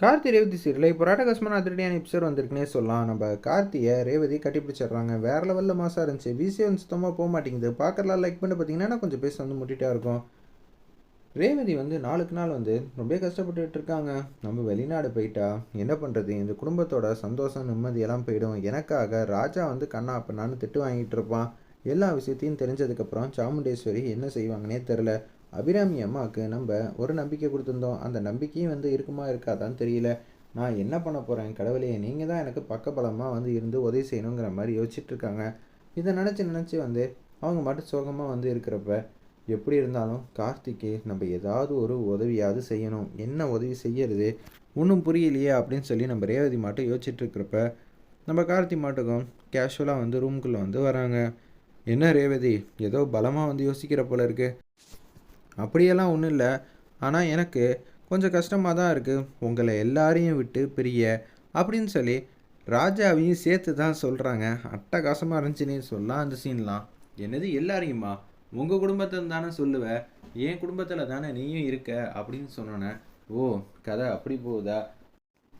Karthi Revathi serial இப்போ ராட்டகாசமான அதிரடியான episode வந்திருக்குனே சொல்லலாம். நம்ம கார்த்தியை ரேவதி கட்டி பிடிச்சிடுறாங்க வேற லெவலில் மாசாக இருந்துச்சு. விசியம் சுத்தமாக போக மாட்டேங்குது. பார்க்கறலாம் லைக் பண்ணி பார்த்தீங்கன்னா கொஞ்சம் பேச வந்து முட்டிட்டா இருக்கும். ரேவதி வந்து நாளுக்கு நாள் வந்து ரொம்ப கஷ்டப்பட்டுட்டு இருக்காங்க. நம்ம வெளிநாடு போயிட்டா என்ன பண்ணுறது இந்த குடும்பத்தோட சந்தோஷம் நிம்மதியெல்லாம் போயிடும். எனக்காக ராஜா வந்து கண்ணா அப்படின்னான்னு திட்டு வாங்கிட்டு இருப்பான். எல்லா விஷயத்தையும் தெரிஞ்சதுக்கப்புறம் சாமுண்டேஸ்வரி என்ன செய்வாங்கன்னே தெரில அபிராமி அம்மாவுக்கு நம்ம ஒரு நம்பிக்கை கொடுத்துருந்தோம். அந்த நம்பிக்கையும் வந்து இருக்குமா இருக்காதான்னு தெரியல. நான் என்ன பண்ண போகிறேன் கடவுளையே நீங்கள் தான் எனக்கு பக்கபலமாக வந்து இருந்து உதவி செய்யணுங்கிற மாதிரி யோசிச்சிட்டுருக்காங்க இதை நினச்சி நினச்சி வந்து அவங்க மட்டும் சோகமாக வந்து இருக்கிறப்ப எப்படி இருந்தாலும் கார்த்திக்கு நம்ம ஏதாவது ஒரு உதவியாவது செய்யணும். என்ன உதவி செய்யறது? ஒன்றும் புரியலையே அப்படின்னு சொல்லி நம்ம ரேவதி மாட்டும் யோசிச்சிட்டுருக்குறப்ப நம்ம கார்த்தி மாட்டுக்கும் கேஷுவலாக வந்து ரூம்குள்ளே வந்து வராங்க. என்ன ரேவதி? ஏதோ பலமாக வந்து யோசிக்கிற போல இருக்குது அப்படியெல்லாம் ஒன்றும் இல்லை. ஆனால் எனக்கு கொஞ்சம் கஷ்டமாக தான் இருக்குது உங்களை எல்லாரையும் விட்டு பிரிய அப்படின்னு சொல்லி ராஜாவையும் சேர்த்து தான் சொல்கிறாங்க அட்டகாசமாக இருந்துச்சுன்னு சொல்லலாம் அந்த சீன்லாம் என்னது எல்லாரையுமா? உங்கள் குடும்பத்தில் தானே சொல்லுவேன் என் குடும்பத்தில் தானே நீயும் இருக்க அப்படின்னு சொன்னோன்னே ஓ கதை அப்படி போகுதா?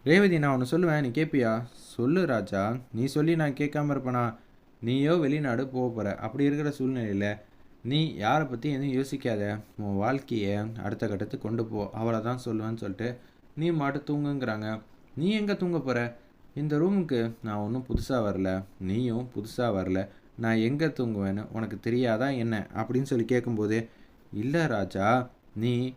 ரேவதி நான் ஒன்று சொல்லுவேன். நீ கேட்பியா சொல்லு ராஜா. நீ சொல்லி நான் கேட்காம இருப்பேனா? நீயோ வெளிநாடு போக போகிற அப்படி இருக்கிற சூழ்நிலையில் நீ யாரை பற்றி எதுவும் யோசிக்காத. உன் வாழ்க்கையை அடுத்த கட்டத்துக்கு கொண்டு போ. அவளை தான் சொல்லுவேன்னு சொல்லிட்டு நீ மாட்டு தூங்குங்கிறாங்க. நீ எங்கே தூங்க போகிற இந்த ரூமுக்கு நான் ஒன்றும் புதுசாக வரல. நீயும் புதுசாக வரல. நான் எங்கே தூங்குவேன்னு உனக்கு தெரியாதா என்ன? அப்படின்னு சொல்லி கேட்கும்போது இல்லை ராஜா நீ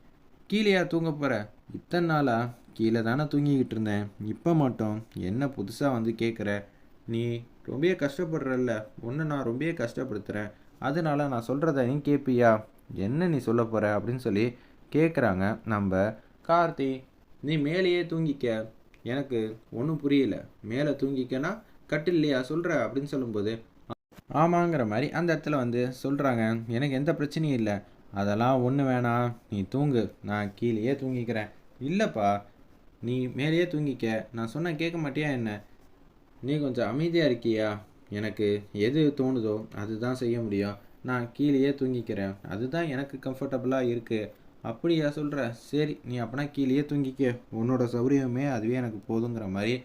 கீழேயா தூங்க போகிற இத்தனை நாளாக கீழே தானே தூங்கிக்கிட்டு இருந்தேன். இப்போ மட்டும் என்ன புதுசாக வந்து கேட்குற நீ ரொம்ப கஷ்டப்படுறல்ல. ஒன்று நான் ரொம்ப கஷ்டப்படுத்துகிறேன் அதனால நான் சொல்கிறத நீ கேட்பியா என்ன நீ சொல்ல போகிற அப்படின்னு சொல்லி கேட்குறாங்க நம்ம கார்த்தி. நீ மேலேயே தூங்கிக்க. எனக்கு ஒன்றும் புரியல. மேலே தூங்கிக்கனா கட்டில்லையா சொல்கிற அப்படின்னு சொல்லும்போது ஆமாங்கிற மாதிரி அந்த இடத்துல வந்து சொல்கிறாங்க எனக்கு எந்த பிரச்சனையும் இல்லை. அதெல்லாம் ஒன்று வேணாம். நீ தூங்கு. நான் கீழேயே தூங்கிக்கிறேன். இல்லைப்பா நீ மேலேயே தூங்கிக்க. நான் சொன்ன கேட்க மாட்டியா என்ன? நீ கொஞ்சம் அமைதியாக இருக்கியா? எனக்கு எது தோணுதோ அதுதான் செய்ய முடியும். நான் கீழேயே தூங்கிக்கிறேன். அதுதான் எனக்கு கம்ஃபர்டபுளாக இருக்குது அப்படியா சொல்கிற சரி நீ அப்படின்னா கீழேயே தூங்கிக்க. உன்னோட சௌரியமே அதுவே எனக்கு போதுங்கிற மாதிரி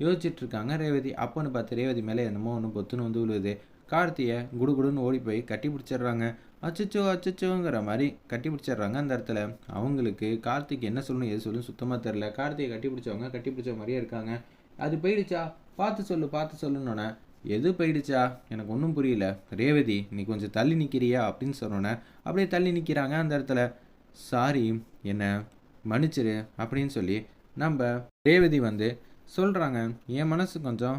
யோசிச்சுட்டு இருக்காங்க ரேவதி. அப்போன்னு பார்த்து ரேவதி மேலே என்னமோ ஒன்று பொத்துன்னு வந்து விழுது. கார்த்தியை குடுகுடுன்னு ஓடி போய் கட்டி பிடிச்சிடுறாங்க. அச்சச்சோ அச்சச்சோங்கிற மாதிரி கட்டி பிடிச்சிடுறாங்க அந்த இடத்துல. அவங்களுக்கு கார்த்திக் என்ன சொல்லணும் எது சொல்லணும் சுத்தமாக தெரில கார்த்திகை கட்டி பிடிச்சவங்க கட்டி பிடிச்ச மாதிரியே இருக்காங்க. அது போயிடுச்சா? பார்த்து சொல்லு பார்த்து சொல்லுன்னொன்னே எது போயிடுச்சா? எனக்கு ஒன்றும் புரியல. ரேவதி நீ கொஞ்சம் தள்ளி நிற்கிறியா அப்படின்னு சொன்னோன்னே அப்படியே தள்ளி நிற்கிறாங்க அந்த இடத்துல. சாரி என்ன மன்னிச்சிரு அப்படின்னு சொல்லி நம்ம ரேவதி வந்து சொல்கிறாங்க என் மனசு கொஞ்சம்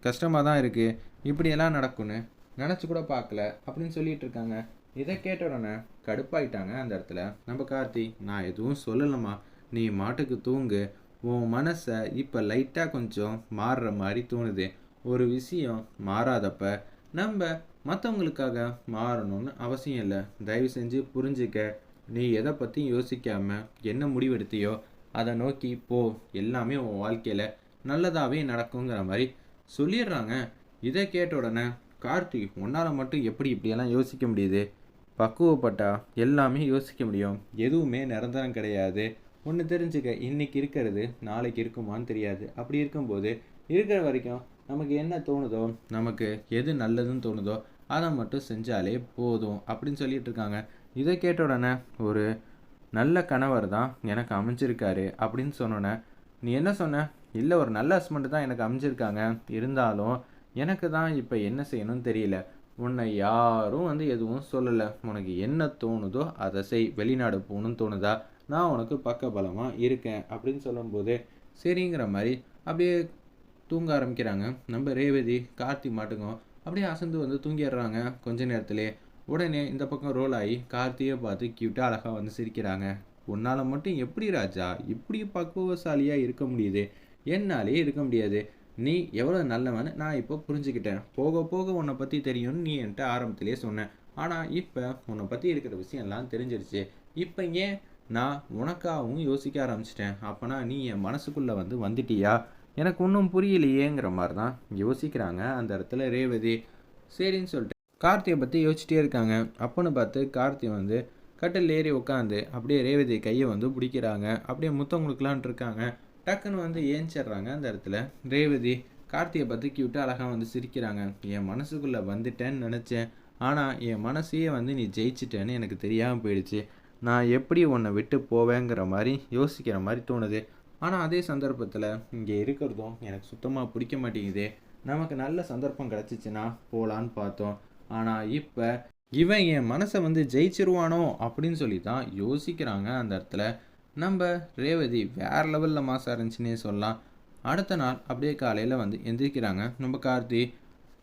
கஷ்டமாக தான் இருக்குது இப்படியெல்லாம் நடக்கும்னு நினச்சி கூட பார்க்கல அப்படின்னு சொல்லிட்டு இருக்காங்க. இதை கேட்ட உடனே கடுப்பாயிட்டாங்க அந்த இடத்துல. நம்ம கார்த்தி நான் எதுவும் சொல்லலம்மா. நீ மாட்டுக்கு தூங்கு. உன் மனசை இப்போ லைட்டாக கொஞ்சம் மாறுற மாதிரி தோணுது. ஒரு விஷயம் மாறாதப்ப நம்ம மற்றவங்களுக்காக மாறணும்னு அவசியம் இல்லை. தயவு செஞ்சு புரிஞ்சுக்க. நீ எதை பற்றியும் யோசிக்காம என்ன முடிவெடுத்தியோ அதை நோக்கி போ. எல்லாமே உன் வாழ்க்கையில் நல்லதாகவே நடக்குங்கிற மாதிரி சொல்லிடுறாங்க. இதை கேட்ட உடனே கார்த்தி உன்னால் மட்டும் எப்படி இப்படியெல்லாம் யோசிக்க முடியுது? பக்குவப்பட்டா எல்லாமே யோசிக்க முடியும். எதுவுமே நிரந்தரம் கிடையாது. ஒன்று தெரிஞ்சுக்க இன்னைக்கு இருக்கிறது நாளைக்கு இருக்குமான்னு தெரியாது. அப்படி இருக்கும்போது இருக்கிற வரைக்கும் நமக்கு என்ன தோணுதோ? நமக்கு எது நல்லதுன்னு தோணுதோ அதை மட்டும் செஞ்சாலே போதும் அப்படின்னு சொல்லிட்டு இருக்காங்க. இதை கேட்ட உடனே ஒரு நல்ல கணவர் தான் எனக்கு அமைஞ்சிருக்காரு அப்படின்னு சொன்னோன்னே நீ என்ன சொன்ன? இல்லை ஒரு நல்ல ஹஸ்பண்ட் தான் எனக்கு அமைஞ்சிருக்காங்க. இருந்தாலும் எனக்கு தான் இப்போ என்ன செய்யணும்னு தெரியல. உன்னை யாரும் வந்து எதுவும் சொல்லலை. உனக்கு என்ன தோணுதோ அதை செய். வெளிநாடு போகணும்னு தோணுதா? நான் உனக்கு பக்க பலமாக இருக்கேன் அப்படின்னு சொல்லும்போது சரிங்கிற மாதிரி அப்படியே தூங்க ஆரம்பிக்கிறாங்க. நம்ம ரேவதி கார்த்தி மாட்டுங்க அப்படியே அசந்து வந்து தூங்கிடுறாங்க கொஞ்ச நேரத்திலே. உடனே இந்த பக்கம் ரோல் ஆகி கார்த்தியை பார்த்து கியூட்டாக அழகாக வந்து சிரிக்கிறாங்க. உன்னால் மட்டும் எப்படி ராஜா? இப்படி பக்குவசாலியாக இருக்க முடியுது. என்னாலே இருக்க முடியாது. நீ எவ்வளோ நல்லவன்னு நான் இப்போ புரிஞ்சுக்கிட்டேன். போக போக உன்னை பற்றி தெரியும்னு நீ என்கிட்ட ஆரம்பத்திலே சொன்னேன் ஆனால் இப்போ உன்னை பற்றி இருக்கிற விஷயம் எல்லாம் தெரிஞ்சிருச்சு. இப்போ ஏன்? நான் உனக்காகவும் யோசிக்க ஆரம்பிச்சிட்டேன். அப்போனா நீ என் மனசுக்குள்ளே வந்து வந்துட்டியா? எனக்கு ஒன்றும் புரியலையேங்கிற மாதிரி தான் யோசிக்கிறாங்க. அந்த இடத்துல ரேவதி சரின்னு சொல்லிட்டு கார்த்தியை பற்றி யோசிச்சிட்டே இருக்காங்க. அப்போன்னு பார்த்து கார்த்தி வந்து கட்டில் ஏறி உட்காந்து அப்படியே ரேவதி கையை வந்து பிடிக்கிறாங்க. அப்படியே முத்தம் இருக்காங்க. டக்குன்னு வந்து ஏஞ்சிடுறாங்க அந்த இடத்துல. ரேவதி கார்த்தியை பற்றி விட்டு அழகாக வந்து சிரிக்கிறாங்க. என் மனசுக்குள்ளே வந்துட்டேன்னு நினச்சேன். ஆனால் என் மனசையே வந்து நீ ஜெயிச்சிட்டேன்னு எனக்கு தெரியாமல் போயிடுச்சு. நான் எப்படி உன்னை விட்டு போவேங்கிற மாதிரி யோசிக்கிற மாதிரி தோணுது. ஆனால் அதே சந்தர்ப்பத்தில் இங்கே இருக்கிறதும் எனக்கு சுத்தமாக பிடிக்க மாட்டேங்குது. நமக்கு நல்ல சந்தர்ப்பம் கிடச்சிச்சின்னா போகலான்னு பார்த்தோம். ஆனால் இப்போ இவன் என் மனசை வந்து ஜெயிச்சிருவானோ அப்படின்னு சொல்லி தான் யோசிக்கிறாங்க அந்த இடத்துல. நம்ம ரேவதி வேறு லெவலில் மாசம் இருந்துச்சுன்னே சொல்லலாம். அடுத்த நாள் அப்படியே காலையில் வந்து எந்திரிக்கிறாங்க. நம்ம கார்த்தி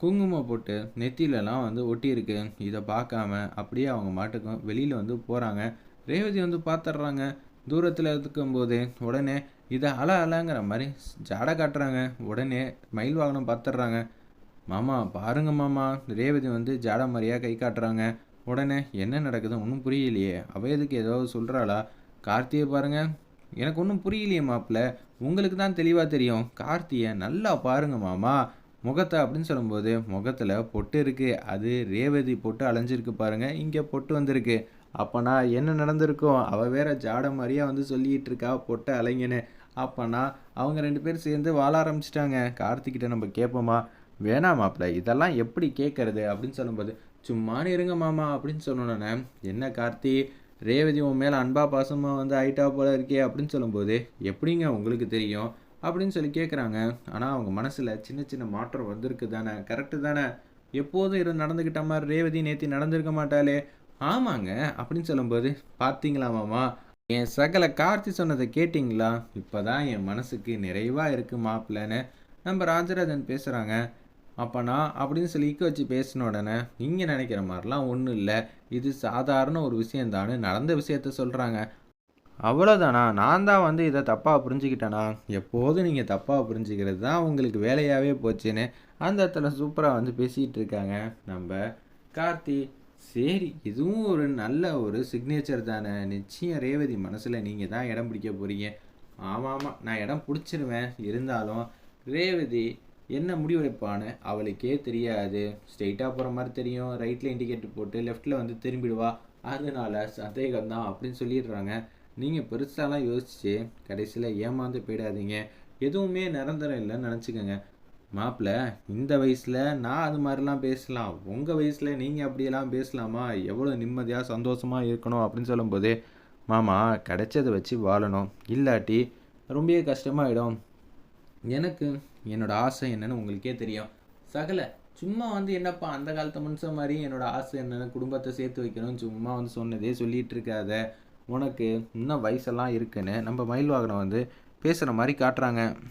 குங்குமம் போட்டு நெத்திலலாம் வந்து ஒட்டியிருக்கு. இதை பார்க்காம அப்படியே அவங்க மாட்டுக்கும் வெளியில் வந்து போகிறாங்க ரேவதி வந்து பார்த்துட்றாங்க தூரத்தில் இருக்கும்போது உடனே இதை அல அலங்கிற மாதிரி ஜாடை காட்டுறாங்க. உடனே மயில் வாகனம் பார்த்துடுறாங்க. மாமா பாருங்க மாமா. ரேவதி வந்து ஜாட மாதிரியாக கை காட்டுறாங்க. உடனே என்ன நடக்குது? ஒன்றும் புரியலையே. அவள் எதுக்கு ஏதாவது சொல்கிறாளா கார்த்தியை பாருங்க. எனக்கு ஒன்றும் புரியலையே மாப்பிள்ள. உங்களுக்கு தான் தெளிவாக தெரியும். கார்த்தியை நல்லா பாருங்க மாமா. முகத்தை அப்படின்னு சொல்லும்போது முகத்தில் பொட்டு இருக்குது அது ரேவதி பொட்டு அலைஞ்சிருக்கு பாருங்கள் இங்கே பொட்டு வந்திருக்கு. அப்போனா என்ன நடந்திருக்கும்? அவள் வேற ஜாட மாதிரியாக வந்து சொல்லிகிட்டு இருக்கா பொட்டை அலைங்கன்னு. அப்போனா அவங்க ரெண்டு பேரும் சேர்ந்து வாழ ஆரம்பிச்சிட்டாங்க. கார்த்திக்கிட்ட நம்ம கேட்போமா வேணாம் மாப்பிள்ள இதெல்லாம் எப்படி கேட்கறது அப்படின்னு சொல்லும்போது சும்மானு இருங்க மாமா அப்படின்னு சொன்னோன்னே என்ன கார்த்தி ரேவதி உன் மேலே அன்பா பாசமாக வந்து ஐட்டா போல இருக்கே அப்படின்னு சொல்லும்போது எப்படிங்க உங்களுக்கு தெரியும்? அப்படின்னு சொல்லி கேட்குறாங்க ஆனால் அவங்க மனசில் சின்ன சின்ன மாற்றம் வந்திருக்கு தானே? கரெக்டு தானே? எப்போதும் இரு நடந்துக்கிட்ட மாதிரி ரேவதி நேத்தி நடந்திருக்க மாட்டாளே. ஆமாங்க அப்படின்னு சொல்லும்போது பார்த்தீங்களா மாமா? என் சகல கார்த்தி சொன்னதை கேட்டிங்களா? இப்போ தான் என் மனசுக்கு நிறைவாக இருக்குது மாப்பிள்ளன்னு நம்ம ராஜராஜன் பேசுகிறாங்க அப்போனா அப்படின்னு சொல்லி இக்க வச்சு பேசின உடனே நீங்கள் நினைக்கிற மாதிரிலாம் ஒன்றும் இல்லை. இது சாதாரண ஒரு விஷயந்தான்னு நடந்த விஷயத்த சொல்கிறாங்க அவ்வளோதானா நான் தான் வந்து இதை தப்பாக புரிஞ்சுக்கிட்டேனா? எப்போதும் நீங்கள் தப்பாக புரிஞ்சுக்கிறது தான் உங்களுக்கு வேலையாகவே போச்சுன்னு அந்த இடத்துல சூப்பராக வந்து பேசிகிட்டு இருக்காங்க நம்ம கார்த்தி. சரி இதுவும் ஒரு நல்ல ஒரு சிக்னேச்சர் தானே. நிச்சயம் ரேவதி மனசில் நீங்கள் தான் இடம் பிடிக்க போகிறீங்க ஆமாம் ஆமாம் நான் இடம் பிடிச்சிருவேன். இருந்தாலும் ரேவதி என்ன முடிவெடுப்பான்னு அவளுக்கே தெரியாது. ஸ்ட்ரெயிட்டாக போகிற மாதிரி தெரியும். ரைட்டில் இண்டிகேட்டர் போட்டு லெஃப்ட்டில் வந்து திரும்பிடுவா. அதனால் சந்தேகம் தான் அப்படின்னு சொல்லிடுறாங்க. நீங்கள் பெருசாலாம் யோசிச்சு கடைசியில் ஏமாந்து போயிடாதீங்க. எதுவுமே நிரந்தரம் இல்லைன்னு நினச்சிக்கோங்க. மாப்பிள்ள இந்த வயசில் நான் அது மாதிரிலாம் பேசலாம். உங்கள் வயசில் நீங்கள் அப்படியெல்லாம் பேசலாமா? எவ்வளோ நிம்மதியாக சந்தோஷமாக இருக்கணும் அப்படின்னு சொல்லும்போது மாமா கிடைச்சதை வச்சு வாழணும். இல்லாட்டி ரொம்பவே கஷ்டமாயிடும். எனக்கு என்னோட ஆசை என்னன்னு உங்களுக்கே தெரியும். சகல சும்மா வந்து என்னப்பா அந்த காலத்து மனுஷன் மாதிரி என்னோட ஆசை என்னென்னு குடும்பத்தை சேர்த்து வைக்கணும் சும்மா வந்து சொன்னதே சொல்லிகிட்டு இருக்காத. உனக்கு இன்னும் வயசெல்லாம் இருக்குன்னு நம்ம மயில் வாகனம் வந்து பேசுகிற மாதிரி காட்டுறாங்க.